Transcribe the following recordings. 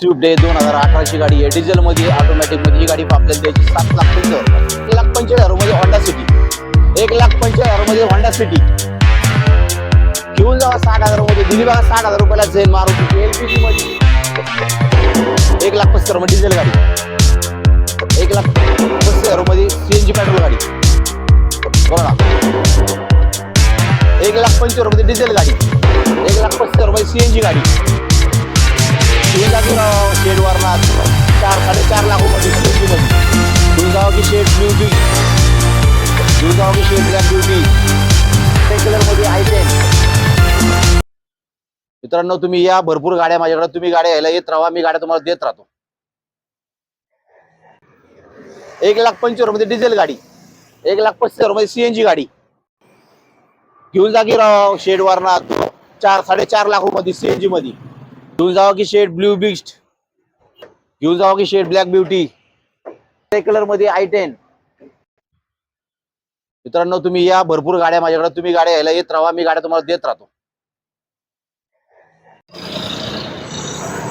Swift आहे दोन हजार अठराची गाडी आहे. डिझेलमध्ये ऑटोमॅटिकमध्ये ही गाडी आपल्याला द्यायची सात लाख पंचेचाळीस एक लाख पंचेचाळीस हजारमध्ये होंडा सिटी एक लाख पंचेचाळीस हजारमध्ये होंडा सिटी घेऊन जावा साठ हजारमध्ये. दिली बघा साठ हजार रुपयाला जाईल मारुती एलपीजी मध्ये एक लाख पस्तीस हजारमध्ये डिझेल गाडी. एक लाख पस्तीस हजार एन जी पेट्रोल गाडी. बघा. एक लाख पंचवीसमध्ये डिझेल गाडी. एक लाख पस्तीस एन जी गाडी. तुम्ही जागी शेड वरनाथ चार साडेचार लाख रुपये सीएनजी मध्ये की शेड ब्ल्यू तुम्ही की शेड ब्लॅक ब्युटी ते मध्ये मित्रांनो तुम्ही या भरपूर गाड्या माझ्याकडे तुम्ही गाड्या यायला येत राहा मी गाड्या तुम्हाला देत राहतो. एक लाख पंचवीसमध्ये डिझेल गाडी एक लाख पस्तीसमध्ये सीएनजी गाडी. घेऊन जागी राव शेड वरनाथ चार साडेचार लाख रुपये सीएनजी मध्ये. घेऊन जावा की शेड ब्ल्यू बिस्ट घेऊन जावा की शेड ब्लॅक ब्युटी कलरमध्ये आय टेन मित्रांनो तुम्ही या. भरपूर गाड्या माझ्याकडे. तुम्ही गाड्या यायला येत राहा. मी गाड्या तुम्हाला देत राहतो.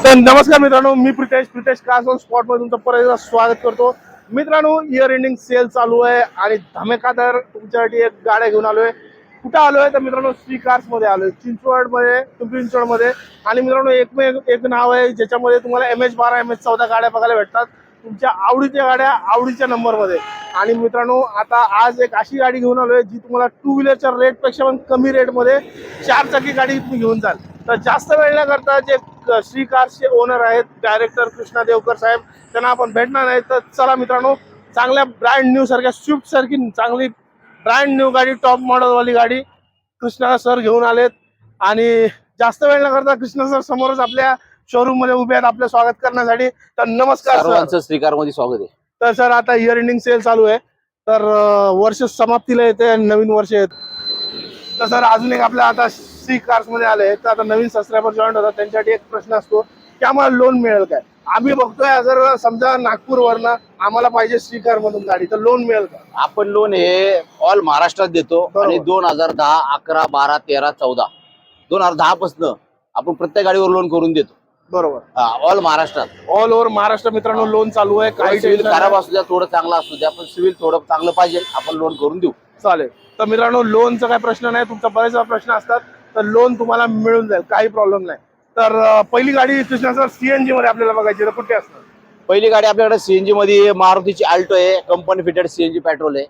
तर नमस्कार मित्रांनो मी प्रितेश. प्रितेश कासोन ऑन स्पॉटमध्ये तुमचं परत स्वागत करतो. मित्रांनो इयर एंडिंग सेल चालू आहे आणि धमेकादार तुमच्यासाठी एक गाड्या घेऊन आलोय. कुठं आलोय? तर मित्रांनो श्री कार्समध्ये आलोय. चिंचवडमध्ये पिंपरी चिंचवडमध्ये आणि मित्रांनो एकमेव एक नाव आहे ज्याच्यामध्ये तुम्हाला एम एच बारा एम एच चौदा गाड्या बघायला भेटतात. तुमच्या आवडीच्या गाड्या आवडीच्या नंबरमध्ये आणि मित्रांनो आता आज एक अशी गाडी घेऊन आलोय जी तुम्हाला टू व्हीलरच्या रेटपेक्षा पण कमी रेटमध्ये चार चाकी गाडी तुम्ही घेऊन जाल. तर जास्त वेळ न करता जे श्री कार्सचे ओनर आहेत डायरेक्टर कृष्णा देवकर साहेब त्यांना आपण भेटणार नाही. तर चला मित्रांनो चांगल्या ब्रँड न्यू सारख्या स्विफ्ट सारखी चांगली ब्रँड न्यू गाडी टॉप मॉडेलवाली गाडी कृष्णा सर घेऊन आलेत. आणि जास्त वेळ न करता कृष्णा सर समोरच आपल्या शोरूममध्ये उभे आहेत आपलं स्वागत करण्यासाठी. तर नमस्कार श्रीकारमध्ये स्वागत आहे. तर सर आता इयर एंडिंग सेल चालू आहे. तर वर्ष समाप्तीला येते आणि नवीन वर्ष येत. तर सर अजून एक आपल्या आता सी कार्समध्ये आले तर आता नवीन सबस्क्रायबर जॉईन होतात. त्यांच्यासाठी एक प्रश्न असतो की आम्हाला लोन मिळेल काय? आम्ही बघतोय जर समजा नागपूर वरनं आम्हाला पाहिजे श्री कार मधून गाडी तर लोन मिळेल का? आपण लोन हे ऑल महाराष्ट्रात देतो बरोबर. आणि दोन हजार दहा अकरा बारा तेरा चौदा. दोन हजार दहा पासन आपण प्रत्येक गाडीवर लोन करून देतो. बरोबर. ऑल महाराष्ट्रात. ऑल ओव्हर महाराष्ट्र मित्रांनो लोन चालू आहे. काही सिव्हिल tension खराब नाही. असू द्या थोडं चांगलं असू द्या पण सिव्हिल थोडं चांगलं पाहिजे. आपण लोन करून देऊ. चालेल. तर मित्रांनो लोनचा काही प्रश्न नाही. तुमचा बरेच प्रश्न असतात. तर लोन तुम्हाला मिळून जाईल. काही प्रॉब्लेम नाही. तर पहिली गाडी कृष्णा सर सीएनजी मध्ये आपल्याला बघायची. तर कुठे असतात पहिली गाडी आपल्याकडे सीएनजी मध्ये मारुतीची आल्टो आहे. कंपनी फिटेड सीएनजी पेट्रोल आहे.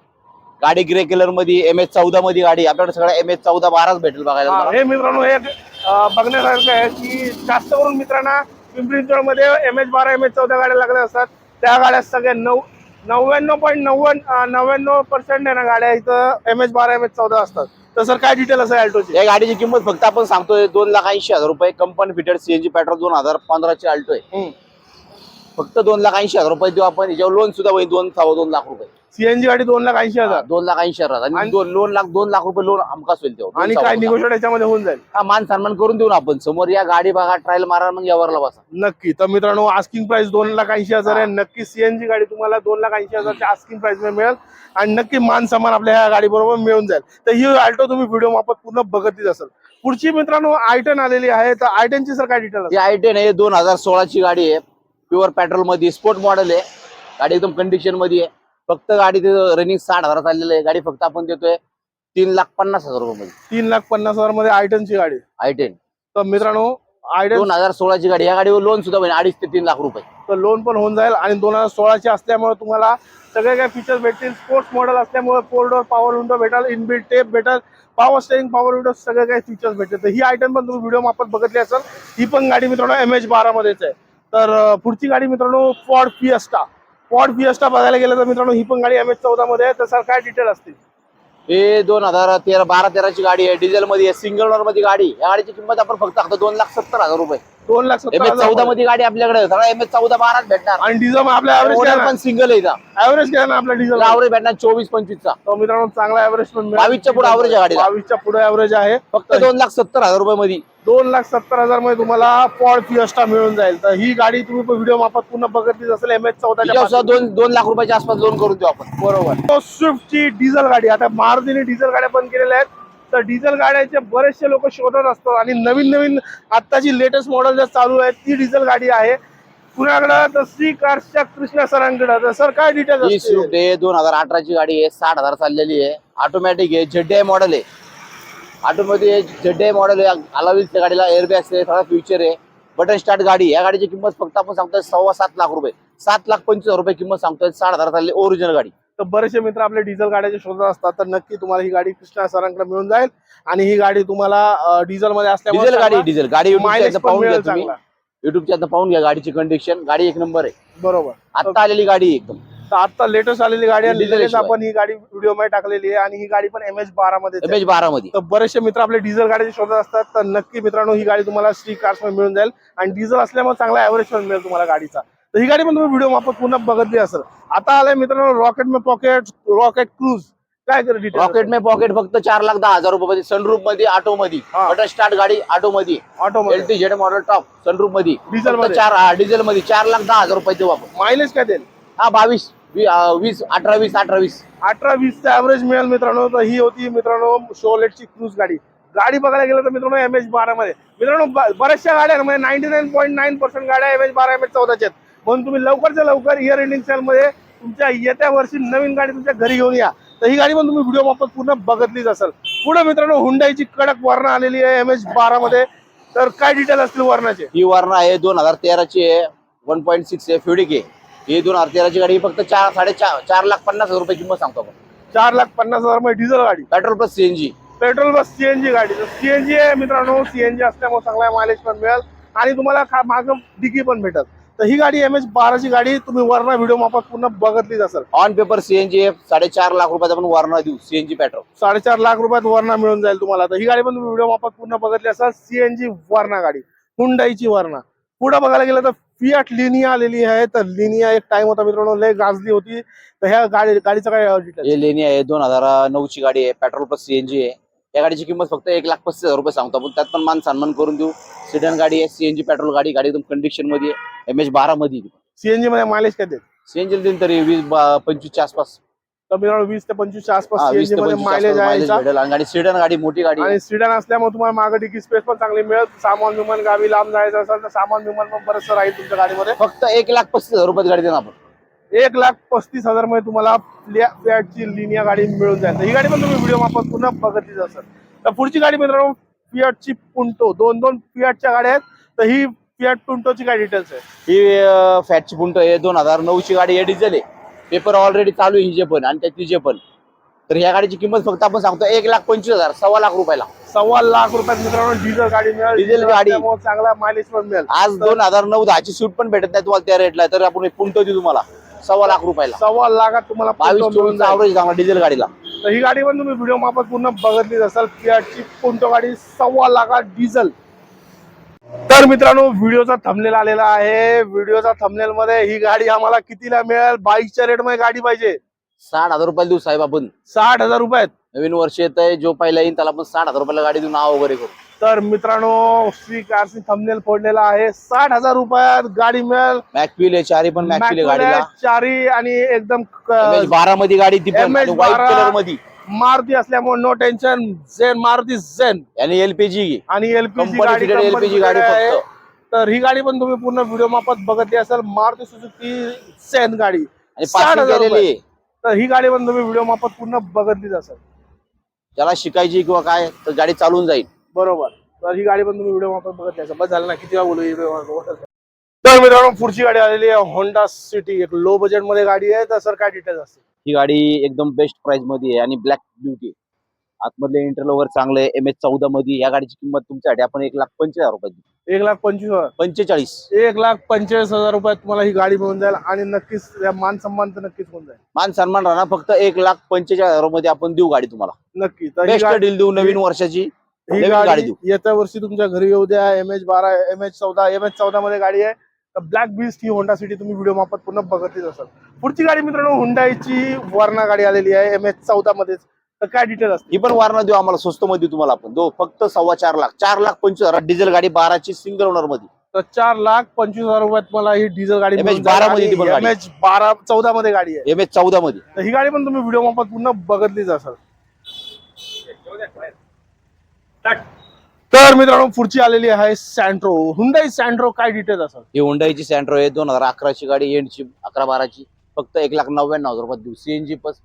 गाडी ग्रे कलरमध्ये एम एच चौदा मध्ये गाडी. आपल्याकडे सगळ्या एम एच चौदा बाराच भेटेल बघायला हा, मित्रांनो हे बघण्यासारखं आहे की जास्त करून मित्रांना पिंपरी मध्ये एम एच बारा एम एच चौदा गाड्या लागल्या असतात. त्या गाड्या सगळ्या नऊ नव्याण्णव पॉईंट नव्वद नव्याण्णव पर्सेंट आहे ना गाड्या इथं एम एच बारा एम एच चौदा असतात. तर सर काय डिटेल असं अल्टोची या गाडीची किंमत फक्त आपण सांगतोय दोन लाख ऐंशी हजार रुपये. कंपनी फिटेड सीएनजी पेट्रोल दोन हजार पंधराची आल्टो आहे. फक्त दोन लाख ऐंशी हजार रुपये देऊ आपण. याच्यावर लोन सुद्धा होईल दोन सव्वा दोन लाख रुपये. सीएनजी गाडी दोन लाख ऐंशी हजार. दोन लाख ऐंशी हजार. आणि आणि- दोन दोन लाख दोन लाख रुपये लोन हमखास होईल तेव्हा. आणि काय. निगोशिएट याच्यामध्ये होऊन जाईल. हा मान सन्मान करून देऊ ना आपण. समोर या गाडी बघा ट्रायल मारा मग यावरला बसा. नक्की. तर मित्रांनो आस्किंग प्राइस दोन लाख ऐंशी हजार आहे. नक्की सीएनजी गाडी तुम्हाला दोन लाख ऐंशी हजारच्या आस्किंग प्राइसमध्ये मिळेल. आणि नक्की मान सन्मान आपल्या ह्या गाडी बरोबर मिळून जाईल. तर ही अल्टो तुम्ही व्हिडिओ माफत पूर्ण बघतच असेल. पुढची मित्रांनो आयटन आलेली आहे. तर आयटनची सर काय डिटेल ही आय टेन आहे. दोन हजार सोळाची गाडी आहे. प्युअर पेट्रोलमध्ये स्पोर्ट मॉडेल आहे. गाडी एकदम कंडिशनमध्ये आहे. फक्त गाडी रनिंग साठ हजार चाललेलं आहे. गाडी फक्त आपण देतोय तीन लाख पन्नास हजार रुपये मध्ये. तीन लाख पन्नास हजारमध्ये आयटनची गाडी. आय टेन तर मित्रांनो आयटन दोन हजार सोळाची गाडी. या गाडीवर लोन सुद्धा होईल. अडीच ते तीन लाख रुपये. तर लोन पण होऊन जाईल. आणि दोन हजार सोळाची असल्यामुळे तुम्हाला सगळे काही फीचर्स भेटतील. स्पोर्ट्स मॉडेल असल्यामुळे फोर डोर पॉवर विंडो भेटेल इनबिल्ट टेप भेटेल पॉवर स्टेरिंग पॉवर विंडो सगळे काही फीचर्स भेटतील. तर ही आयटम पण तुम्ही व्हिडिओ माफत बघितली असेल. ही पण गाडी मित्रांनो एम एच बारा मध्येच आहे. तर पुढची गाडी मित्रांनो फॉर्ड फिएस्टा फॉर्ड फिएस्टा बघायला गेलं तर मित्रांनो ही पण गाडी एम एच चौदा मध्ये आहे. तर सर काय डिटेल असतील? हे दोन हजार तेरा बारा तेराची गाडी आहे. डिझेल मध्ये आहे सिंगल ओनरमध्ये गाडी. या गाडीची किंमत आपण फक्त आता दोन लाख सत्तर हजार रुपये. दोन लाख एम एच चौदा मध्ये गाडी आपल्याकडे सगळा एम एच चौदा बाराच भेटणार. आणि डिझेल आपल्या ऍव्हरेज पण सिंगल आहे. ऍव्हरेज घ्या ना आपल्या डिझेल आवरेज भेटणार चोवीस पंचवीसचा तर मित्रांनो चांगला ऍव्हरेज पण. बावीसच्या पुढे average आहे गाडीला. बावीसच्या पुढे ऍव्हरेज आहे. फक्त दोन लाख सत्तर हजार रुपये मध्ये दोन लाख सत्तर हजारमध्ये तुम्हाला फॉर्ड फिएस्टा मिळून जाईल. तर ही गाडी तुम्ही व्हिडिओ माफत पूर्ण बघितलीच असेल एम एच चौदा दोन दोन लाख रुपयाच्या आसपास लोन करून देऊ आपण. बरोबर. स्विफ्टची डिझेल गाडी. आता मारुतीने डिझेल गाड्या बंद केलेल्या आहेत. तर डिझेल गाड्याचे बरेचसे लोक शोधत असतात आणि नवीन नवीन आत्ताची लेटेस्ट मॉडेल ज्या चालू आहे ती डिझेल गाडी आहे. कुणाकडं तर श्री कारच्या कृष्णा सरांकडे. तर सर काय ही डिटेल्स स्विफ्ट आहे दोन हजार अठराची गाडी आहे साठ हजार चाललेली आहे. ऑटोमॅटिक आहे जेड मॉडेल आहे. ऑटोमॅटिक जेड मॉडेल आहे. अलावीस त्या गाडीला एअरबॅग्स आहे थोडा फ्युचर आहे. बटन स्टार्ट गाडी या गाडीची किंमत फक्त आपण सांगतोय सव्वा सात लाख रुपये. सात लाख पंचवीस हजार रुपये किंमत सांगतोय साठ हजार चालली ओरिजिनल गाडी. तर बरेचसे मित्र आपले डिझेल गाड्याचे शोधत असतात. तर नक्की तुम्हाला ही गाडी कृष्णा सरांकडे मिळून जाईल आणि ही गाडी तुम्हाला डिझेल मध्ये असल्यामुळे डिझेल गाडी डिझेल गाडी मायलेज पाहून घ्या तुम्ही. चांगला. युट्यूबच्या आता पाहून घ्या गाडीची कंडिशन गाडी एक नंबर आहे. बरोबर. आता आलेली गाडी एकदम. तर आता लेटेस्ट आलेली गाडी आणि. आपण ही गाडी व्हिडिओमध्ये टाकलेली आहे आणि ही गाडी पण एम एच बारा मध्ये एम एच बारा मध्ये. तर बरेचसे मित्र आपले डिझेल गाडीचे शोधत असतात. तर नक्की मित्रांनो ही गाडी तुम्हाला श्री कार्समध्ये मिळून जाईल. आणि डिझेल असल्यामुळे चांगला ऍव्हरेज पण मिळेल तुम्हाला गाडीचा. तर ही गाडी पण तुम्ही व्हिडिओ माफत पुन्हा बघितली असेल. आता आलाय मित्रांनो रॉकेट मे पॉकेट रॉकेट क्रूज काय कर डिटेल रॉकेट मे पॉकेट फक्त चार लाख दहा हजार रुपये सनरूफमध्ये ऑटो मध्ये. हा. बटन स्टार्ट गाडी ऑटो मध्ये. Auto L T Z model top सनरूफमध्ये. Diesel फक्त मध्ये? चार हा डिझेल मध्ये. चार लाख दहा हजार रुपये देऊ आपण. मायलेज काय देईल? हा बावीस वी- अं, वीस अठरा वीस अठरा वीस. अठरा वीसचा ऍव्हरेज मिळेल मित्रांनो. तर ही होती मित्रांनो शोलेटची क्रूज गाडी. गाडी बघायला गेलं तर मित्रांनो एम एच बारा मध्ये. मित्रांनो ब- बऱ्याचशा गाड्या म्हणजे ninety nine point nine percent गाड्या एम एच बारा एम एच चौदाच्या आहेत. म्हणून तुम्ही लवकरच्या लवकर इयर एंडिंग सेल मध्ये तुमच्या येत्या वर्षी नवीन गाडी तुमच्या घरी घेऊन या. तर ही गाडी पण तुम्ही व्हिडिओ मार्फत पूर्ण बघितलीच असेल. पुढे मित्रांनो हुंडाईची कडक वर्ण आलेली आहे एम एच बारा मध्ये. तर काय डिटेल असतील वर्णाचे? ही वर्ण आहे दोन हजार तेराची आहे. वन पॉईंट सिक्स आहे फ्युडिक आहे. ही दोन हजार तेराची गाडी फक्त चार साडेचार चार लाख पन्नास हजार रुपये किंमत सांगतो आपण. चार लाख पन्नास हजारमध्ये डिझेल गाडी. पेट्रोल प्लस सीएनजी पेट्रोल बस सीएनजी गाडी. तर सीएनजी आहे मित्रांनो सीएनजी असल्यामुळे चांगला मायलेज पण मिळेल आणि तुम्हाला मागं डिकी पण भेटत तर ही गाडी एम एच बाराची गाडी तुम्ही वरना व्हिडिओ मापात पूर्ण बघितलीच असेल. ऑन पेपर सीएनजी साडेचार लाख रुपयाचा आपण वर्ण देऊ. सीएनजी पेट्रोल साडेचार लाख रुपयात वरना मिळून जाईल तुम्हाला. तर ही गाडी पण तुम्ही व्हिडिओ मापात पूर्ण बघितली असाल. सीएनजी वरना गाडी. हुंडाईची वरना. पुढे बघायला गेलं तर फियाट लिनिया आलेली आहे. तर लिनिया एक टाइम होता मित्रांनो. लय गाजली होती. तर ह्या गाडी गाडीचं काय हे लेणी आहे. दोन हजार नऊ ची गाडी आहे. पेट्रोल प्लस सीएनजी आहे. या गाडीची किंमत फक्त एक लाख पस्तीस हजार रुपये सांगतो. आपण त्यात पण मान सन्मान करून देऊ. सिडन गाडी आहे सीएनजी पेट्रोल गाडी गाडी एकदम कंडिशनमध्ये एम एच बारा मध्ये सीएनजी मध्ये मायलेज काय देत? सीएनजी देईल तरी वीस बा- पंचवीसच्या आसपास. मित्रांनो वीस ते पंचवीसच्या आसपास हा, वीस सीएनजी ते मध्ये पंचवीसच्या मायलेज आसपास आहे mileage याचा. भेटेल. आणि गाडी सिडन गाडी मोठी गाडी आहे. आणि सिडन असल्यामुळे तुम्हाला मागे डिकी स्पेस पण चांगली मिळेल. सामान विमान गावी लांब जायचं असेल तर सामान विमान पण बरंचसं राहील तुमच्या गाडीमध्ये. फक्त एक लाख पस्तीस हजार रुपयाची गाडी देणार आपण. एक लाख पस्तीस हजारमध्ये तुम्हाला फियाटची लिनिया गाडी मिळून जाईल. ही गाडी पण तुम्ही व्हिडिओ मार्फत पुन्हा बघितलीच असेल. तर पुढची गाडी मित्रांनो फियाटची पुंटो दोन दोन फियाटच्या गाड्या आहेत. तर ही फियाट पुंटोची काय डिटेल्स आहे? ही फॅटची पुंट आहे. दोन हजार नऊ ची गाडी आहे डिझेल आहे. पेपर ऑलरेडी चालू आहे हिजे पण आणि त्या तिचे पण. तर ह्या गाडीची किंमत फक्त आपण सांगतो एक लाख पंचवीस हजार सव्वा लाख रुपयाला. सव्वा लाख रुपयात मित्रांनो डिझेल गाडी मिळेल. डिझेल गाडी. चांगला मायलेज पण मिळेल. आज दोन हजार नऊ दहाची सूट पण भेटत नाही तुम्हाला त्या रेटला तर आपण पुंटो देऊ तुम्हाला. सव्वा लाख रुपयाला. सव्वा लाखात तुम्हाला बावीस मिळून जाईल. डिझेल गाडीला. तर ही गाडी पण तुम्ही व्हिडिओ मार्फत पूर्ण बघितलीच असाल. फियाटची पुंटो गाडी? सव्वा लाखात डिझेल तर मित्रांनो व्हिडिओचा थंबनेल आलेला आहे. व्हिडिओचा थंबनेल मध्ये ही गाडी आम्हाला कितीला मिळेल? बाईकच्या रेटमध्ये गाडी पाहिजे. साठ हजार रुपयाला देऊ साहेब आपण. साठ हजार रुपयात. नवीन वर्ष येत आहे जो पहिला येईल त्याला आपण साठ हजार रुपयाला गाडी देऊन नाव वगैरे करू. तर मित्रांनो श्री कारची थंबनेल फोडलेला आहे. साठ हजार रुपयात गाडी मिळेल. मॅकविल आहे चारी पण मॅकविल आहे गाडीला. चारी आणि एकदम बारा मध्ये गाडी ती पण व्हाईट 12 कलरमध्ये मारुती असल्यामुळे no tension Zen Maruti Zen आणि एलपीजी आणि एलपीजी गाडी company एलपीजी गाडी fitted आहे. फक्त. तर ही गाडी पण तुम्ही पूर्ण व्हिडिओ मार्फत बघितली असेल. मारुती सुझुकी सेन गाडी. आणि 60 पासिंग हजार केलेली रुपये. आहे. तर ही गाडी पण तुम्ही व्हिडिओ मार्फत पूर्ण बघितलीच असेल. ज्याला शिकायची किंवा काय तर गाडी चालून जाईल. बरोबर. तर ही गाडी पण तुम्ही व्हिडिओ मार्फत बघितली असेल बस झालं ना किती वेळा बोलू व्हिडिओ मार्फत तर मित्रांनो पुढची गाडी आलेली आहे होंडा सिटी एक लो बजेटमध्ये गाडी आहे तर सर काय डिटेल्स असतील? ही गाडी एकदम बेस्ट प्राइसमध्ये आहे आणि ब्लॅक ब्युटी आतमधले इंटरलोवर चांगले एम एच चौदा मध्ये या गाडीची किंमत तुमच्यासाठी आपण एक लाख पंचवीस हजार रुपये. एक लाख पंचवीस हजार. पंचेचाळीस. एक लाख पंचेचाळीस हजार रुपयात तुम्हाला ही गाडी मिळून जाईल आणि नक्कीच या मान सन्मान तर नक्कीच होऊन जाईल. मान सन्मान राहणार फक्त एक लाख पंचेचाळीस हजारमध्ये आपण देऊ गाडी तुम्हाला. नक्की. तर बेस्ट डील देऊ नवीन वर्षाची. ही गाडी येत्या वर्षी तुमच्या घरी येऊ द्या एम एच बारा एम एच चौदा एम एच चौदा मध्ये गाडी आहे. तर ब्लॅक बीस्ट ही होंडा सिटी तुम्ही व्हिडिओ मार्फत पूर्ण बघतलीच असाल. पुढची गाडी मित्रांनो हुंडाईची वर्णा गाडी आलेली आहे एम एच चौदा मध्येच. तर काय डिटेल असते? ही पण वारणा देऊ आम्हाला स्वस्त मध्ये तुम्हाला आपण. दो फक्त सव्वा चार लाख चार लाख पंचवीस हजार डिझेल गाडी बाराची सिंगल ओनरमध्ये. तर चार लाख पंचवीस हजार रुपयात मला ही डिझेल गाडी MH 12 मध्ये ती पण गाडी. एम एच बारा चौदा मध्ये गाडी आहे. एम एच चौदा मध्ये. तर ही गाडी पण तुम्ही व्हिडिओ मार्फत पूर्ण बघतलीच असाल. तर मित्रांनो पुढची आलेली आहे सँट्रो हुंडाई सँट्रो काय डिटेल असेल? ही हुंडाईची सँट्रो आहे दोन हजार अकराची गाडी एंडची अकरा बाराची. फक्त एक लाख नव्याण्णव हजार रुपयात देऊ. सीएनजी प्लस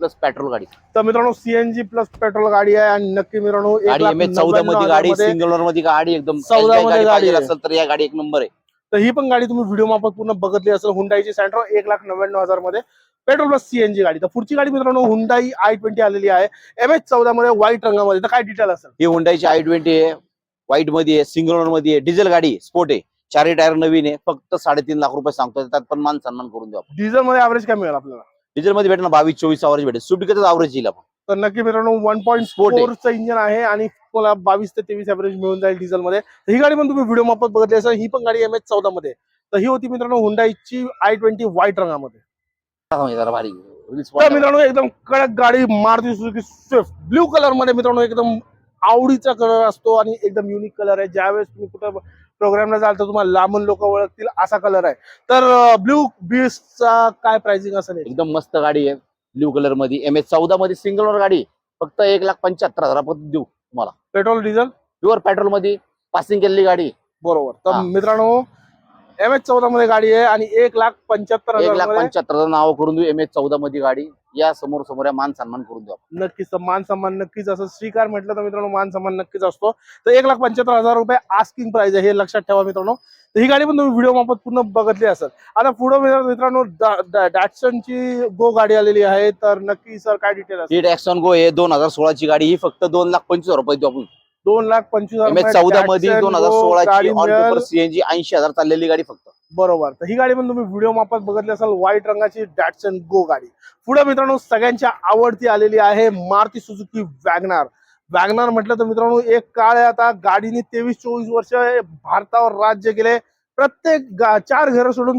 प्लस पेट्रोल गाडी. तर मित्रांनो सीएनजी प्लस पेट्रोल गाडी आहे आणि नक्की मित्रांनो एक गाडी लाख एम एच चौदा मध्ये गाडी सिंगल ओनरमध्ये गाडी एकदम 14 cashback मध्ये गाडी. असेल तर या गाडी एक नंबर आहे. तर ही पण गाडी तुम्ही व्हिडिओ मार्फत पूर्ण बघितली असेल. हुंडाईची सँट्रो एक लाख नव्याण्णव हजारमध्ये पेट्रोल प्लस सीएनजी गाडी. तर पुढची गाडी मित्रांनो हुंडाई आय ट्वेंटी आलेली आहे. एम एच चौदा मध्ये व्हाईट रंगामध्ये. तर काय डिटेल असेल? ही हुंडाईची आय ट्वेंटी आहे. व्हाईटमध्ये आहे सिंगल ओनरमध्ये आहे. डिझेल गाडी स्पोर्ट आहे. चारही टायर नवीन आहे. फक्त साडेतीन लाख रुपये सांगतोय. त्यात पण मान सन्मान करून देऊ आपण. डिझेल मध्ये ॲव्हरेज काय मिळेल आपल्याला? डिझेल मध्ये भेटेल ना बावीस चोवीस अवरेज भेटेल. स्विफ्ट कसं अवरेज येईल आपण. तर नक्की मित्रांनो वन पॉईंट. फोरचं इंजिन आहे आणि तुम्हाला बावीस ते तेवीस ॲव्हरेज मिळून जाईल डिझेल मध्ये ही गाडी पण तुम्ही व्हिडिओ मार्फत बघितली असेल ही पण गाडी एम एच चौदा मध्ये. तर ही होती मित्रांनो हुंडाईची आय ट्वेंटी व्हाईट रंगामध्ये. तर मित्रांनो एकदम कडक गाडी मारुती सुझुकी स्विफ्ट ब्ल्यू कलरमध्ये मित्रांनो एकदम आवडीचा कलर असतो आणि एकदम युनिक कलर आहे. ज्यावेळेस तुम्ही कुठं प्रोग्रामला जाल तर तुम्हाला लांबून लोक ओळखतील असा कलर आहे. तर ब्ल्यू बीसचा काय प्राइसिंग असेल? एकदम मस्त गाडी आहे. ब्ल्यू कलरमध्ये. एम एच चौदा मध्ये सिंगल ओनर गाडी. फक्त एक लाख पंच्याहत्तर हजारापर्यंत देऊ पेट्रोल डिझेल? प्युअर पेट्रोलमध्ये पासिंग केलेली गाडी. बरोबर. तर हा. मित्रांनो एम एच चौदा मध्ये गाडी आहे आणि एक लाख पंच्याहत्तर एक लाख पंच्याहत्तर नाव करून देऊ. एम एच चौदा मध्ये गाडी. या समोर समोर या मान सन्मान करून देऊ आपण. नक्कीच तर मान सन्मान नक्कीच असं श्रीकार म्हटलं तर मित्रांनो मान सन्मान नक्कीच असतो. तर एक लाख पंच्याहत्तर हजार रुपये आस्किंग प्राइस आहे हे लक्षात ठेवा मित्रांनो. तर ही गाडी पण तुम्ही व्हिडिओ मार्फत पूर्ण बघितली असेल. आता पुढे मित्रांनो डॅटसनची गो गाडी आलेली आहे. तर नक्की सर काय डिटेल ही डॅक्सन गो आहे. दोन हजार सोळाची गाडी. ही फक्त दोन लाख पंचवीस हजार रुपये देऊ आपण. दोन लाख पंचवीस हजार चौदा मध्ये दोन हजार सोळाची सीएनजी ऐंशी हजार चाललेली गाडी फक्त. बरोबर. तर ही गाडी पण तुम्ही व्हिडिओ मार्फत बघितली असाल. व्हाईट रंगाची डॅटसन गो गाडी. पुढे मित्रांनो सगळ्यांच्या आवडती आलेली आहे मारुती सुझुकी वॅगनार वॅगनार म्हटलं तर मित्रांनो एक काळ आहे आता. गाडीने तेवीस चोवीस वर्ष भारतावर राज्य केले. प्रत्येक चार घरं सोडून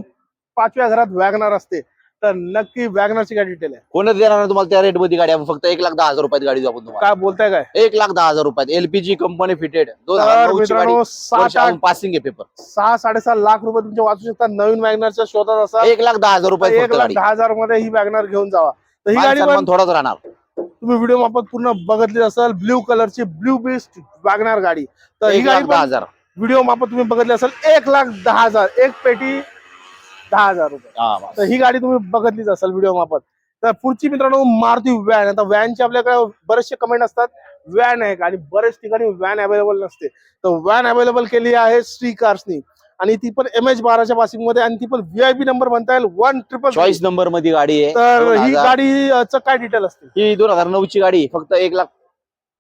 पाचव्या घरात वॅगनार असते. तर नक्की वॅगनारची काय डिटेल आहे? कोणच देणार नाही तुम्हाला त्या रेटमध्ये गाडी. आपण फक्त एक लाख दहा हजार रुपयात गाडी देऊ आपण तुम्हाला. काय बोलताय काय? एक लाख दहा हजार रुपयात. एलपीजी कंपनी फिटेड दोन हजार तर नऊची गाडी. मित्रांनो सात आठ पासिंग आहे पेपर सहा साडेसहा लाख रुपये तुमचे वाचू शकता नवीन वॅगनारच्या शोधात असा एक लाख दहा हजार रुपयात एक फक्त लाख गाडी. दहा हजारमध्ये ही वॅगनार घेऊन जावा. तर ही मान गाडी पण सन्मान थोडाच राहणार. तुम्ही व्हिडिओ मार्फत पूर्ण बघितली असेल ब्ल्यू कलरची ब्ल्यू बेस्ट वॅगनार गाडी. तर ही गाडी दहा हजार. व्हिडिओ मार्फत तुम्ही बघितली असेल एक लाख दहा हजार एक पेटी दहा हजार रुपये. हा. तर ही गाडी तुम्ही बघितलीच असेल व्हिडिओ मार्फत. तर पुढची मित्रांनो मारुती व्हॅन आता व्हॅनचे आपल्याकडे बरेचसे कमेंट असतात. व्हॅन आहे का आणि बरेच ठिकाणी व्हॅन अवेलेबल नसते. तर व्हॅन अवेलेबल केली आहे श्री कार्सनी आणि ती पण एम एच बाराच्या पासिंगमध्ये आणि ती पण व्हीआयपी नंबर म्हणता येईल. वन ट्रिपल चॉईस नंबरमध्ये गाडी आहे. तर ही गाडीचं काय डिटेल असते? ही दोन हजार नऊची गाडी आहे. फक्त एक लाख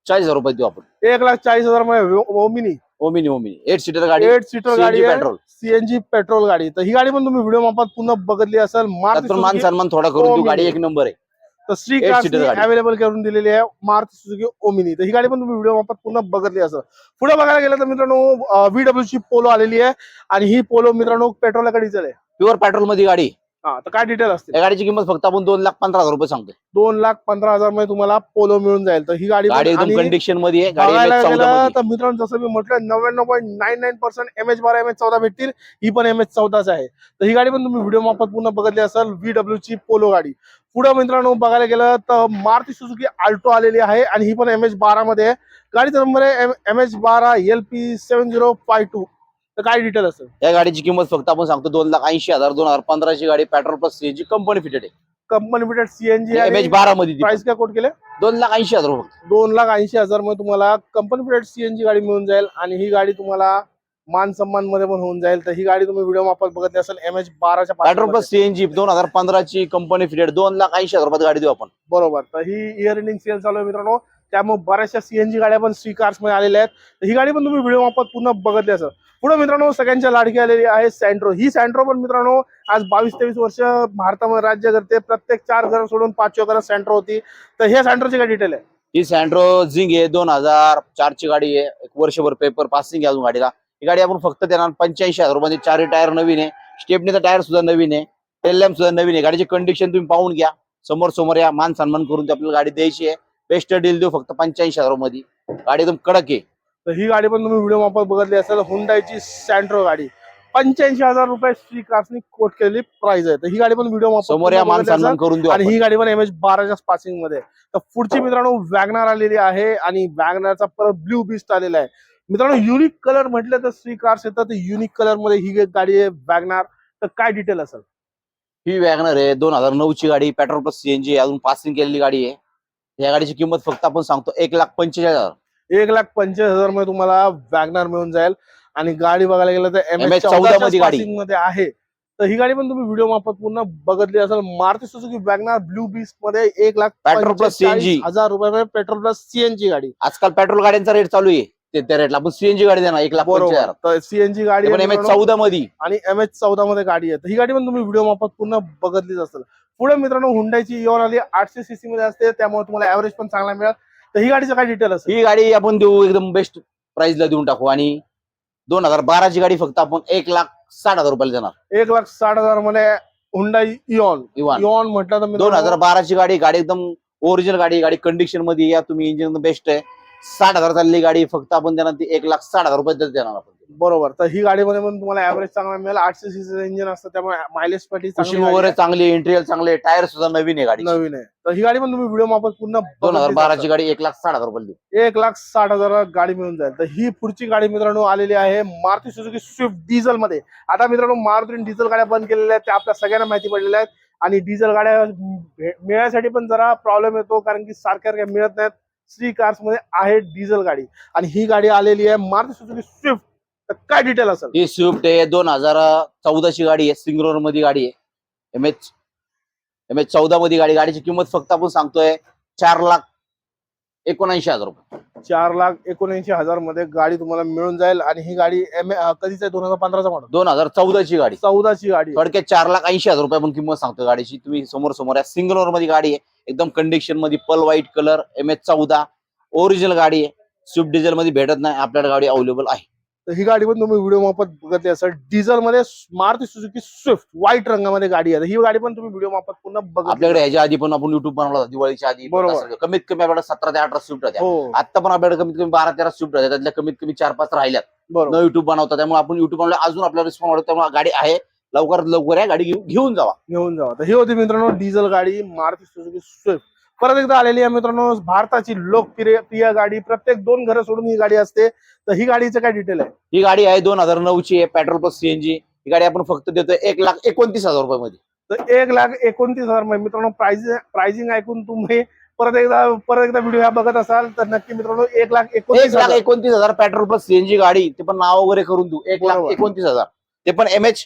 चाळीस हजार रुपये देऊ आपण. एक लाख चाळीस हजारमध्ये Omni. Omni Omni. Eight seater गाडी. एट सीटर गाडी CNG पेट्रोल सीएनजी पेट्रोल गाडी. तर ही गाडी पण तुम्ही व्हिडिओ मार्फत पुन्हा बघितली असेल. मान सन्मान थोडा करून देऊ. ओमिनी. गाडी एक नंबर आहे. तर श्री. अवेलेबल करून दिलेली आहे मारुती सुझुकी ओमिनी तर ही गाडी पण तुम्ही व्हिडिओ मार्फत पुन्हा बघितली असेल. पुढे बघायला गेलं तर मित्रांनो व्हीडब्ल्यू ची पोलो आलेली आहे. आणि ही पोलो मित्रांनो पेट्रोल डिझेल आहे? प्युअर पेट्रोलमध्ये गाडी. हा तर काय डिटेल असते या गाडीची किंमत फक्त आपण दोन लाख पंधरा हजार रुपये सांगतोय. दोन लाख पंधरा हजारमध्ये तुम्हाला पोलो मिळून जाईल. तर ही गाडी पण- गाडी एकदम आणि कंडिशनमध्ये आहे. गाडी बघायला गेलं मध्ये. तर मित्रांनो जसं मी म्हटलं नव्याण्णव point nine nine percent M H बारा एम एच चौदा भेटतील. ही पण एम एच चौदाच आहे. तर ही गाडी पण तुम्ही व्हिडिओ मार्फत पूर्ण बघितली असेल. व्हीडब्ल्यू ची पोलो गाडी. पुढे मित्रांनो बघायला गेलं तर मारुती सुझुकी आल्टो आलेली आहे आणि ही पण एम एच बारा मध्ये आहे. गाडीचा नंबर आहे एम एच बारा L P seven zero five two तर काय डिटेल असेल? या गाडीची किंमत फक्त आपण सांगतो दोन लाख ऐंशी हजार दोन हजार पंधराची गाडी petrol plus CNG company fitted आहे. Company fitted CNG M H बारा मध्ये ती. प्राइस काय कोट केले? दोन लाख ऐंशी हजार रुपये दोन लाख ऐंशी हजारमध्ये तुम्हाला कंपनी फिटेड सीएनजी गाडी मिळून जाईल आणि ही गाडी तुम्हाला मान सन्मानमध्ये पण होऊन जाईल. तर ही गाडी तुम्ही व्हिडिओ मार्फत बघितली असेल एम एच बाराच्या पेट्रोल प्लस सीएनजी दोन हजार पंधराची कंपनी फिटेड दोन लाख ऐंशी हजार रुपयात गाडी देऊ आपण. बरोबर. तर ही इयर एंडिंग सेल चालू आहे मित्रांनो. त्यामुळे बऱ्याचशा सीएनजी गाड्या पण सी कार्समध्ये आलेल्या आहेत. तर ही गाडी पण तुम्ही व्हिडिओ मार्फत पुन्हा बघितली असेल. पुढे मित्रांनो सगळ्यांच्या लाडकी आलेली आहे सँट्रो ही सँट्रो पण मित्रांनो आज बावीस तेवीस वर्ष भारतामध्ये राज्य करते. प्रत्येक चार घर सोडून पाचव्या घरात सँट्रो होती. तर ह्या सँट्रोची काय डिटेल आहे? ही सँड्रो झिंग आहे दोन हजार चारची गाडी आहे. एक वर्षभर पेपर पासिंग आहे अजून गाडीला. ही गाडी आपण फक्त देणार पंच्याऐंशी हजार रुपये चारही टायर नवीन आहे. स्टेपनीचा टायर सुद्धा नवीन आहे. टेल लॅम्प सुद्धा नवीन आहे. गाडीची कंडिशन तुम्ही पाहून घ्या. समोर समोर या मान सन्मान करून ती आपल्याला गाडी द्यायची आहे. बेस्ट डील देऊ फक्त पंच्याऐंशी हजारमध्ये गाडी एकदम कडक आहे. तर ही गाडी पण तुम्ही व्हिडिओ मार्फत बघितली असेल. हुंडाईची सँट्रो गाडी. पंच्याऐंशी हजार रुपये श्री कार्सनी कोट केलेली प्राइस आहे. तर ही गाडी पण व्हिडिओ समोर. करून आणि. ही गाडी पण एम एच बाराच्या पासिंगमध्ये. तर पुढची मित्रांनो वॅगनार आलेली आहे आणि वॅगनारचा परत ब्ल्यू बिस्ट आलेला आहे. मित्रांनो युनिक कलर म्हटलं तर श्री कार्स येतात. युनिक कलरमध्ये ही गाडी आहे वॅगनार तर काय डिटेल असेल? ही वॅगनर आहे. दोन हजार नऊ ची गाडी पेट्रोल प्लस सीएनजी अजून पासिंग केलेली गाडी आहे. या गाडीची किंमत फक्त आपण सांगतो एक लाख पंचेचाळीस हजार. एक लाख पंचवीस हजारमध्ये तुम्हाला वॅगनार मिळून जाईल. आणि गाडी बघायला गेलं तर एम एच 14 मध्ये आहे. तर ही गाडी पण तुम्ही व्हिडिओ मार्फत पूर्ण बघितली असेल. मारुती सुझुकी वॅगनार ब्लू बीस्टमध्ये एक लाख plus पंचेचाळीस CNG. हजार रुपये पेट्रोल प्लस सीएनजी गाडी. आजकाल पेट्रोल गाड्यांचा रेट चालू आहे. ते त्या रेटला आपण सीएनजी गाडी देणार. एक लाख बरोबर. सीएनजी गाडी पण एम एच. चौदा मध्ये आणि एम एच चौदा मध्ये गाडी आहे. तर ही गाडी पण तुम्ही व्हिडिओ मार्फत पूर्ण बघितलीच असेल. पुढे मित्रांनो हुंडाईची इओन आली. आठशे सीसी मध्ये असते. त्यामुळे तुम्हाला ऍव्हरेज पण चांगला मिळेल. तर ही गाडीचं काय डिटेल असेल? ही गाडी आपण देऊ एकदम बेस्ट प्राइसला देऊन टाकू आणि दोन हजार बाराची गाडी फक्त आपण एक लाख साठ हजार रुपयाला देणार. एक लाख साठ हजारमध्ये हुंडाई इओन इवान इओन म्हटलं तर दोन हजार बाराची गाडी गाडी एकदम ओरिजिनल गाडी गाडी कंडिशनमध्ये या तुम्ही इंजिन बेस्ट आहे. साठ हजार चालली गाडी फक्त आपण देणार ती एक लाख साठ हजार रुपये देणार आपण. बरोबर. तर ही गाडीमध्ये पण तुम्हाला ऍव्हरेज चांगला मिळेल. आठशे सीसी इंजिन असतं त्यामुळे मायलेजसाठी चांगली कुशिंग गाडी वगैरे. चांगली इंटेरियल चांगले टायर सुद्धा नवीन आहे गाडी नवीन आहे. तर ही गाडी पण तुम्ही व्हिडिओ मार्फत पूर्ण दोन हजार बाराची. गाडी एक लाख साठ हजार रुपये देऊ एक लाख साठ हजार गाडी मिळून जाईल. तर ही पुढची गाडी मित्रांनो आलेली आहे मारुती सुझुकी स्विफ्ट डिझेल मध्ये. आता मित्रांनो मारुतीने डिझेल गाड्या बंद केलेल्या आहेत त्या आपल्या सगळ्यांना माहिती पडलेल्या आहेत. आणि डिझेल गाड्या मिळण्यासाठी पण जरा प्रॉब्लेम येतो कारण की सारख्या सारख्या मिळत नाहीत. श्री कार्समध्ये आहे डिझेल गाडी. आणि ही गाडी आलेली आहे मारुती सुझुकी स्विफ्ट तर काय डिटेल असेल? ही स्विफ्ट आहे दोन हजार चौदाची गाडी आहे सिंग्रोरमध्ये गाडी आहे. एम एच एम एच चौदा मध्ये गाडी गाडीची किंमत फक्त आपण सांगतोय चार लाख एकोणऐंशी हजार रुपये. चार लाख एकोणऐंशी हजारमध्ये गाडी तुम्हाला मिळून जाईल आणि ही गाडी एम कधीच आहे? दोन हजार पंधराचा मॉडेल दोन हजार चौदाची गाडी. चौदाची गाडी. थोडक्यात चार लाख ऐंशी हजार रुपये आपण किंमत सांगतो गाडीची. तुम्ही समोर समोर आहे सिंगलमध्ये गाडी आहे. एकदम कंडिशनमध्ये pearl white colour M H चौदा ओरिजिनल गाडी आहे. स्विफ्ट डिझेल मध्ये भेटत नाही आपल्याकडे गाडी अवेलेबल आहे. तर ही गाडी पण तुम्ही व्हिडिओ मार्फत बघितली असेल. डिझेल मध्ये मारुती सुझुकी स्विफ्ट व्हाईट रंगामध्ये गाडी आहे. ही गाडी पण तुम्ही व्हिडिओ मार्फत पुन्हा बघा आपल्याकडे ह्याच्या आधी पण आपण युट्यूब बनवला होता, दिवाळीच्या आधी. बरोबर. कमीत कमी आपल्याकडे सतरा ते अठरा स्विफ्ट होत्या. हो. आता पण आपल्याकडे कमीत कमी बारा तेरा स्विफ्ट होत्या. त्यातल्या कमीत कमी चार पाच राहिल्यात. बरोबर. न युट्यूब बनवता. त्यामुळे आपण युट्यूब बनवलं. अजून आपल्याला रिस्पॉन्स वाढतो त्यामुळे गाडी आहे. लवकरात लवकर आहे गाडी घेऊन घेऊन जावा. घेऊन जावा. तर ही होती मित्रांनो डिझेल गाडी मारुती सुझुकी स्विफ्ट परत एकदा आलेली आहे मित्रांनो भारताची लोकप्रिय प्रिय गाडी. प्रत्येक दोन घरं सोडून ही गाडी असते. तर ही गाडीचं काय डिटेल आहे? ही गाडी आहे दोन हजार नऊची आहे पेट्रोल प्लस सीएनजी ही गाडी आपण फक्त देतोय एक लाख एकोणतीस हजार रुपये मध्ये तर एक लाख एकोणतीस हजारमध्ये मित्रांनो प्राइस प्राइसिंग ऐकून तुम्ही परत एकदा परत एकदा व्हिडिओ ह्या बघत असाल तर नक्की मित्रांनो एक लाख एकोणतीस एक लाख हजार. एकोणतीस हजार पेट्रोल प्लस सीएनजी गाडी. ते पण नाव वगैरे करून देऊ. एक लाख. एकोणतीस हजार. ते पण एम एच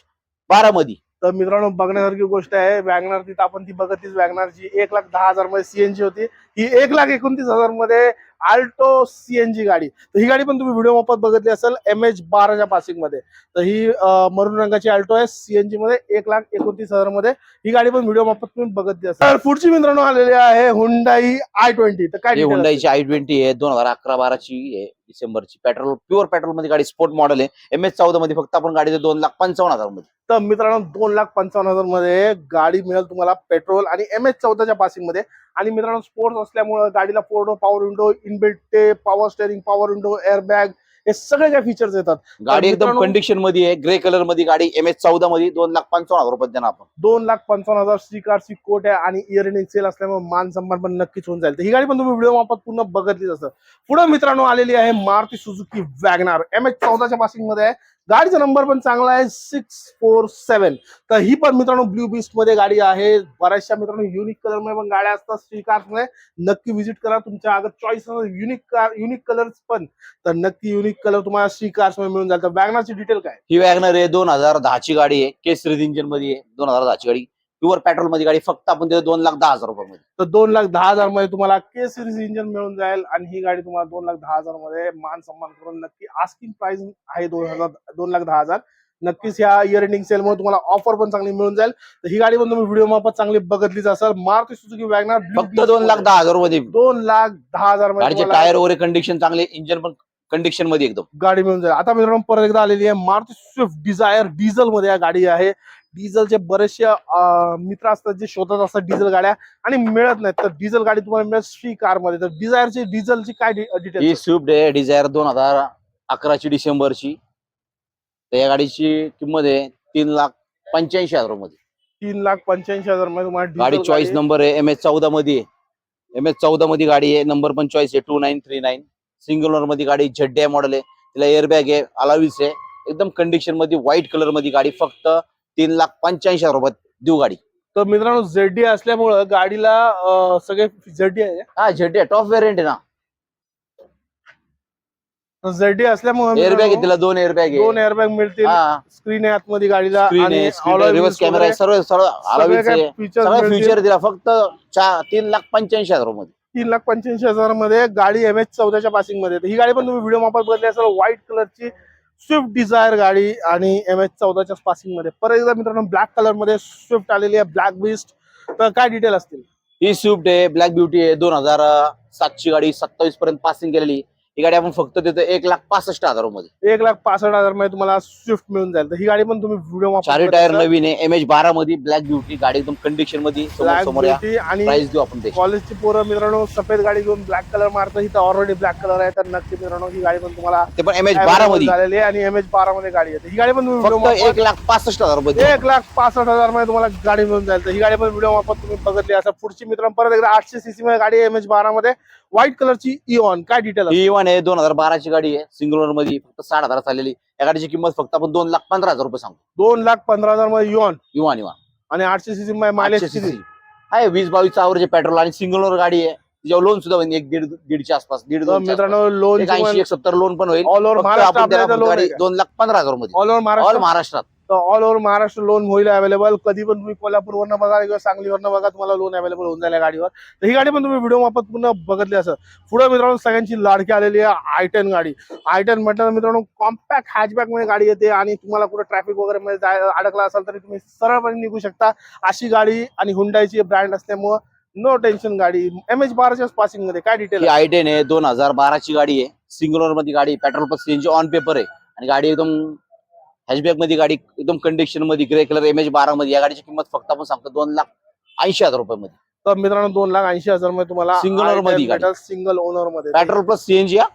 बारा मध्ये तर मित्रांनो बघण्यासारखी गोष्ट आहे वॅगनार तिथं आपण ती बघतीच वॅगनारची एक लाख दहा हजारमध्ये सीएनजी होती ही एक लाख एकोणतीस हजारमध्ये आल्टो सीएनजी गाडी. तर ही गाडी पण तुम्ही व्हिडिओ मार्फत बघितली असेल एम एच बाराच्या पासिंगमध्ये. तर ही मरून रंगाची आल्टो आहे सीएनजी मध्ये एक लाख एकोणतीस हजारमध्ये ही गाडी पण व्हिडिओ मार्फत तुम्ही बघितली असेल. तर पुढची मित्रांनो आलेली आहे हुंडाई आय ट्वेंटी तर काय ही हुंडाईची आय ट्वेंटी आहे दोन हजार अकरा बाराची आहे. डिसेंबरची. पेट्रोल प्युअर पेट्रोलमध्ये गाडी स्पोर्ट मॉडेल आहे. एम एस चौदा मध्ये फक्त आपण गाडी दोन लाख पंचावन्न हजारमध्ये तर मित्रांनो दोन लाख पंचावन्न हजारमध्ये गाडी मिळेल तुम्हाला पेट्रोल आणि एम एस चौदाच्या पासिंगमध्ये आणि मित्रांनो स्पोर्ट्स असल्यामुळे गाडीला four power window inbuilt power steering power window airbag हे सगळे काही फीचर्स येतात. गाडी एकदम कंडिशनमध्ये आहे ग्रे कलरमध्ये गाडी एम एच चौदा मध्ये दोन लाख पंचावन्न हजार रुपये देणार आपण. दोन लाख पंचावन्न हजार सी कारची कोट आहे आणि इयर एंडिंग सेल असल्यामुळे मान सन्मान पण नक्कीच होऊन जाईल. ही गाडी पण तुम्ही व्हिडिओ मार्फत पूर्ण बघितलीच असतं पुढे मित्रांनो आलेली आहे Maruti Suzuki WagonR. M H चौदाच्या पासिंगमध्ये आहे. गाडीचा नंबर पण चांगला आहे सिक्स फोर सेवन तर ही पण मित्रांनो ब्ल्यू बीस्टमध्ये गाडी आहे. बऱ्याचशा मित्रांनो युनिक कलरमध्ये पण गाड्या असतात श्री कार्समध्ये. नक्की व्हिजिट करा तुमच्या अगर choice unique car unique colours पण. तर नक्की युनिक कलर तुम्हाला श्री कार्समध्ये मिळून जाईल. तर वॅगनारची डिटेल काय? ही वॅगनर आहे दोन हजार दहाची गाडी आहे. केसरी इंजिनमध्ये आहे. दोन हजार दहाची गाडी. प्युअर पेट्रोलमध्ये गाडी फक्त आपण देतो दोन लाख दहा हजार रुपये मध्ये तर दोन लाख दहा हजारमध्ये तुम्हाला के सिरीज इंजिन मिळून जाईल आणि ही गाडी तुम्हाला दोन लाख दहा हजारमध्ये मान सन्मान करून नक्की आस्किंग प्राइस आहे दोन हजार दोन लाख दहा हजार. नक्कीच या इयर एंडिंग सेल मुळे तुम्हाला ऑफर पण चांगली मिळून जाईल. तर ही गाडी पण तुम्ही व्हिडिओ मार्फत चांगली बघितलीच असेल. मारुती सुझुकी वॅगनार फक्त दोन लाख दहा हजार देऊ. दोन लाख दहा हजारमध्ये टायर वगैरे कंडिशन चांगले इंजिन पण कंडिशनमध्ये एकदम. गाडी मिळून जाईल. आता मित्रांनो परत एकदा आलेली आहे मारुती स्विफ्ट डिझायर डिझेल मध्ये या गाडी आहे. डिझेलचे बरेचसे मित्र असतात जे शोधत असतात डिझेल गाड्या आणि मिळत नाहीत. तर डिझेल गाडी तुम्हाला मिळेल श्री कारमध्ये तर डिझायरची डिझेलची काय डिटेल ही स्विफ्ट आहे डिझायर दोन हजार अकराची डिसेंबरची. तर या गाडीची किंमत आहे तीन लाख पंच्याऐंशी हजारमध्ये तीन लाख पंच्याऐंशी हजारमध्ये तुम्हाला गाडी diesel चॉईस नंबर आहे एम एच चौदा मध्ये आहे. एम एच चौदा मध्ये गाडी आहे नंबर पण चॉईस आहे two nine three nine single ओनरमध्ये गाडी झेड आहे मॉडेल आहे. तिला एअरबॅग आहे अलावीस आहे. एकदम कंडिशनमध्ये व्हाईट कलरमध्ये गाडी फक्त तीन लाख पंच्याऐंशी हजार रुपयात देऊ गाडी. तर मित्रांनो झेडी असल्यामुळं गाडीला अं, सगळे झेडी आहे हा झेड टॉप व्हेरियंट आहे ना. झेडी असल्यामुळे एअरबॅग आहे तिला दोन एअरबॅग दोन आहे एअरबॅग मिळतील. हा. स्क्रीन आहे आतमध्ये गाडीला स्क्रीन आणि आहे screen alloy reverse wheels camera आहे वगैरे. सर्व सर्व सगळे अलावीस काही आहे. features सगळं मिळतील. फ्युचर दिला फक्त चा- तीन लाख पंच्याऐंशी हजारमध्ये. तीन लाख पंच्याऐंशी हजारमध्ये गाडी एम एच चौदाच्या पासिंगमध्ये. आहे. ही गाडी पण तुम्ही व्हिडिओ मापात बघितली असेल व्हाईट कलरची स्विफ्ट डिझायर गाडी आणि एम एच चौदाच्या पासिंगमध्ये. परत एकदा मित्रांनो ब्लॅक कलरमध्ये स्विफ्ट आलेली आहे ब्लॅक बिस्ट तर काय डिटेल असतील? ही स्विफ्ट आहे ब्लॅक ब्युटी आहे. दोन हजार सातची गाडी सत्तावीस पर्यंत पासिंग केलेली. ही गाडी आपण फक्त देतो एक लाख पासष्ट हजारमध्ये. एक लाख पासष्ट हजारमध्ये तुम्हाला स्विफ्ट मिळून जाईल. तर ही गाडी पण तुम्ही व्हिडिओ चारही टायर नवीन आहे. एम एच बारा मध्ये ब्लॅक ब्युटी गाडी एकदम कंडिशनमध्ये आणि प्राइस देऊ आपण कॉलेजची पोरं मित्रांनो सफेद गाडी घेऊन ब्लॅक कलर मारतं इथं ऑलरेडी ब्लॅक कलर आहे. तर नक्की मित्रांनो ही गाडी पण तुम्हाला ते पण एम एच बारा मध्ये. झालेली आहे आणि एम एच बारा मध्ये गाडी तर ही गाडी पण तुम्ही एक लाख पासष्ट हजारमध्ये एक लाख पासष्ट हजारमध्ये तुम्हाला गाडी मिळून जाईल. तर ही गाडी पण व्हिडिओ मार्फत तुम्ही बघितली. असं पुढची मित्रांनो परत एकदा आठशे सीसी मध्ये गाडी एम एच बारा मध्ये. व्हाईट कलरची इऑन काय डिटेल ही वन आहे दोन हजार बाराची गाडी आहे. सिंगल ओनरमध्ये फक्त साठ हजार चाललेली या गाडीची किंमत फक्त आपण दोन लाख पंधरा हजार रुपये सांगतो. दोन लाख पंधरा हजारमध्ये इऑन युवान युवान आणि आठशे सीसी मध्ये मायलेज CC. आहे वीस बावीस आवरचे पेट्रोल आणि सिंगल ओनर गाडी आहे. तिच्यावर लोन सुद्धा होईल एक दीड दीडच्या आसपास दीड आसपास. मित्रांनो लोन एक ऐंशी एक सत्तर लोन पण होईल. ऑल ओव्हर फक्त महाराष्ट्र त्याला फक्त गाडी दोन लाख पंधरा हजारमध्ये ऑल ओव्हर ऑल महाराष्ट्र महाराष्ट्रात. ऑल ओव्हर महाराष्ट्र लोन होईल अवेलेबल कधी पण तुम्ही कोल्हापूरवरनं बघा किंवा सांगलीवरनं बघा तुम्हाला लोन अवेलेबल होऊन जाईल गाडीवर. तर ही गाडी पण तुम्ही व्हिडिओ मार्फत पुन्हा बघितली असं पुढे मित्रांनो सगळ्यांची लाडकी आलेली आहे आय टेन गाडी. आय टेन म्हटलं मित्रांनो कॉम्पॅक्ट हॅचबॅकमध्ये गाडी येते आणि तुम्हाला कुठं ट्रॅफिक वगैरे मध्ये जाय- अडकला असाल तरी तुम्ही सरळपणे निघू शकता. अशी गाडी आणि हुंडायची ब्रँड असल्यामुळं नो टेन्शन गाडी. एम एच बाराच्या पासिंगमध्ये काय डिटेल आय टेन आहे दोन हजार बाराची गाडी आहे. सिंगलमध्ये गाडी petrol pump CNG on paper आहे. आणि गाडी एकदम हॅशबॅकमध्ये गाडी एकदम कंडिशनमध्ये ग्रे कलर एम एच बारा मध्ये या गाडीची किंमत फक्त आपण सांगतो दोन लाख ऐंशी हजार रुपये मध्ये तर मित्रांनो दोन लाख ऐंशी हजारमध्ये तुम्हाला Single owner मध्ये गाडी. सिंगल ओनरमध्ये पेट्रोल प्लस सीएनजी हा?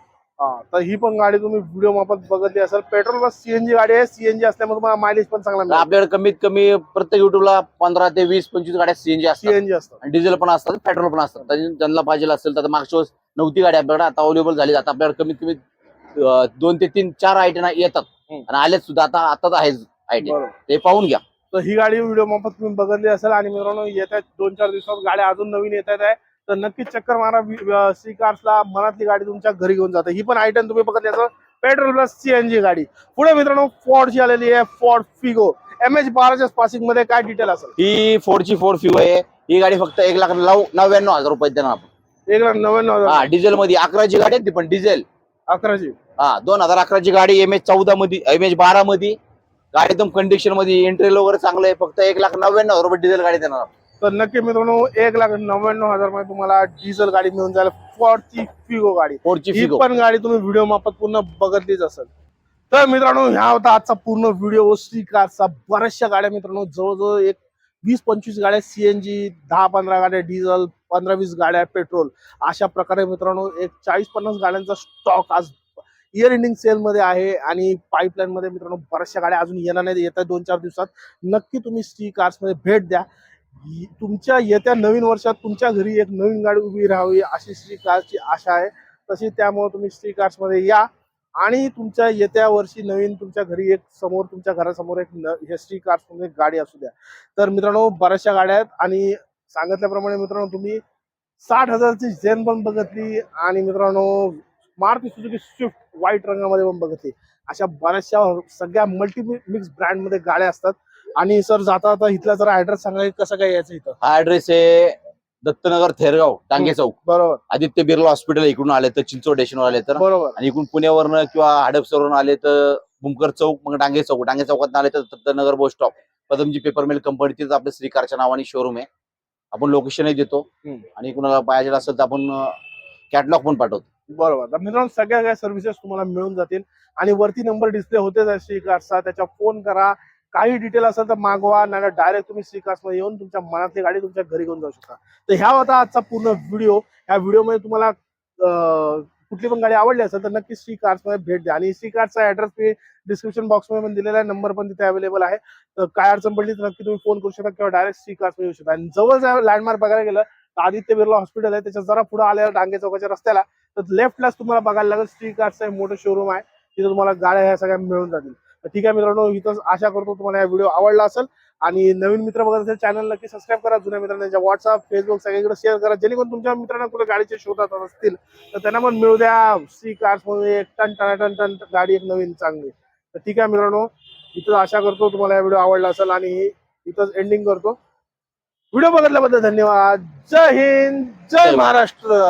तर ही पण गाडी तुम्ही व्हिडिओ मार्फत बघितली असेल. पेट्रोल प्लस सीएनजी गाडी आहे. सीएनजी असल्यामुळे तुम्हाला मायलेज पण चांगला मिळेल. आपल्याकडे कमीत कमी प्रत्येक युट्यूबला पंधरा ते वीस पंचवीस गाड्या सीएनजी असतात. सीएनजी असतं आणि डिझेल पण असतात पेट्रोल पण असतात. त्याच्या- ज्यांना पाहिजे असेल तर मागच्या वेळेस नव्हती गाडी आपल्याकडे आता अवेलेबल झाली आता आपल्याकडे कमीत कमी अं, दोन ते तीन चार आयटम येतात. आणि आलेत सुद्धा आता आता आहे आयटम बरोबर. ते पाहून घ्या. तर ही गाडी व्हिडिओ मार्फत तुम्ही बघितली असेल आणि मित्रांनो येत आहेत दोन चार दिवसात गाड्या अजून नवीन येत आहेत. तर नक्कीच चक्कर मारा. सी कार्सला मनातली गाडी तुमच्या घरी घेऊन जाते. ही पण आयटम तुम्ही बघितली असेल. पेट्रोल प्लस सीएनजी गाडी. पुढे मित्रांनो फॉर्डची आलेली आहे. फॉर्ड फिगो एम एच बाराच्या पासिंगमध्ये काय डिटेल असेल? ही फोरची फोर फ्यू आहे. ही गाडी फक्त एक लाख नऊ नव्याण्णव हजार रुपये देणार आपण. एक लाख नव्याण्णव हा हजार डिझेल मध्ये अकराची गाडी आहे ती पण डिझेल अकराशे हा दोन हजार अकराची गाडी एम एच चौदा मध्ये एम एच बारा मध्ये गाडी एकदम कंडिशनमध्ये इंटेरियल वगैरे चांगलं आहे फक्त एक लाख नव्याण्णव हजार रुपये डिझेल गाडी देणार. तर नक्की मित्रांनो एक लाख नव्याण्णव हजारमध्ये तुम्हाला डिझेल गाडी मिळून जाईल फॉर्डची फिगो गाडी. फोरची ही फिगो पण गाडी तुम्ही व्हिडिओ मार्फत पूर्ण बघितलीच असेल. तर मित्रांनो ह्या होता आजचा पूर्ण व्हिडिओ श्री कारचा बऱ्याचशा गाड्या मित्रांनो जवळजवळ एक वीस पंचवीस गाड्या सीएनजी दहा पंधरा गाड्या डिझेल पंधरा वीस गाड्या पेट्रोल अशा प्रकारे मित्रांनो एक चाळीस पन्नास गाड्यांचा स्टॉक आज इयर एंडिंग सेलमध्ये आहे आणि पाईपलाईनमध्ये मित्रांनो बऱ्याचशा गाड्या अजून येणार नाही येत्या दोन चार दिवसात. नक्की तुम्ही श्री कार्समध्ये भेट द्या. तुमच्या येत्या नवीन वर्षात तुमच्या घरी एक नवीन गाडी उभी राहावी अशी श्री कार्सची आशा आहे. तशी त्यामुळे तुम्ही श्री कार्समध्ये या. आणि तुमच्या येत्या वर्षी नवीन तुमच्या घरी एक समोर तुमच्या घरासमोर एक न- हे श्री कार्स एक गाडी असू द्या. तर मित्रांनो बऱ्याचशा गाड्या आहेत आणि सांगितल्याप्रमाणे मित्रांनो तुम्ही साठ हजारची जेन पण बघितली आणि मित्रांनो मारुती सुझुकी स्विफ्ट व्हाईट रंगामध्ये पण बघितली अशा बऱ्याचशा सगळ्या मल्टी मिक्स ब्रँडमध्ये गाड्या असतात. आणि सर जाता आता इथला जरा ऍड्रेस सांगा कसं काय यायचं इथं? हा ऍड्रेस आहे दत्तनगर थेरगाव टांगे चौक. बरोबर. आदित्य बिर्ला हॉस्पिटल इकडून आले तर चिंचवड स्टेशनवर आले तर. बरोबर. आणि इकडून पुण्यावरनं किंवा हडपसरवरून आले तर भूमकर चौक मग डांगे चौक. डांगे चौकात आले तर Dattanagar bus stop Padamji paper mill company तिथं आपल्या श्रीकारच्या नावाने शोरूम आहे. आपण लोकेशनही देतो. आणि कुणाला पाहिजे असेल तर आपण कॅटलॉग पण पाठवतो. बरोबर. तर मित्रांनो सगळ्या काही सर्व्हिसेस तुम्हाला मिळून जातील. आणि वरती नंबर डिस्प्ले होतेच श्री कार्सचा त्याच्या फोन करा. काही डिटेल असेल तर मागवा. नाही डायरेक्ट तुम्ही श्री येऊन तुमच्या मनातली गाडी तुमच्या घरी घेऊन जाऊ शकता. तर ह्या होता आजचा पूर्ण व्हिडिओ ह्या व्हिडिओमध्ये तुम्हाला कुठली पण गाडी आवडली असेल तर नक्की श्री कार्समध्ये भेट द्या. आणि श्री कार्सचा ऍड्रेस मी डिस्क्रिप्शन बॉक्समध्ये पण दिलेला आहे. नंबर पण तिथे अवेलेबल आहे. तर काय अडचण पडली तर नक्की तुम्ही फोन करू शकता किंवा डायरेक्ट श्री कार्समध्ये येऊ शकता. आणि जवळ लँडमार्क बघायला गेलं तर आदित्य बिर्ला हॉस्पिटल आहे. त्याच्या जरा पुढे आल्यावर डांगे चौकाच्या रस्त्याला तर लेफ्टलाच तुम्हाला बघायला लागेल. श्री कार्सचं एक मोठं शोरूम आहे. तिथं तुम्हाला गाड्या ह्या सगळ्या मिळून जातील. तर ठीक आहे मित्रांनो इथंच आशा करतो तुम्हाला हा व्हिडिओ आवडला असेल. आणि नवीन मित्र बघत असेल चॅनल नक्की सबस्क्राईब करा. जुन्या मित्रांना त्यांच्या व्हॉट्सअप फेसबुक सगळीकडे शेअर करा. जेणेकरून तुमच्या मित्रांना कुठे गाडीचे शोधात असतील. तर त्यांना पण मिळू द्या. सी कार्समध्ये एक टन टन टन टन गाडी एक नवीन चांगली. तर ठीक आहे मित्रांनो इथं आशा करतो तुम्हाला हा व्हिडिओ आवडला असेल. आणि इथंच एंडिंग करतो. व्हिडिओ बघितल्याबद्दल धन्यवाद. जय हिंद. जय महाराष्ट्र.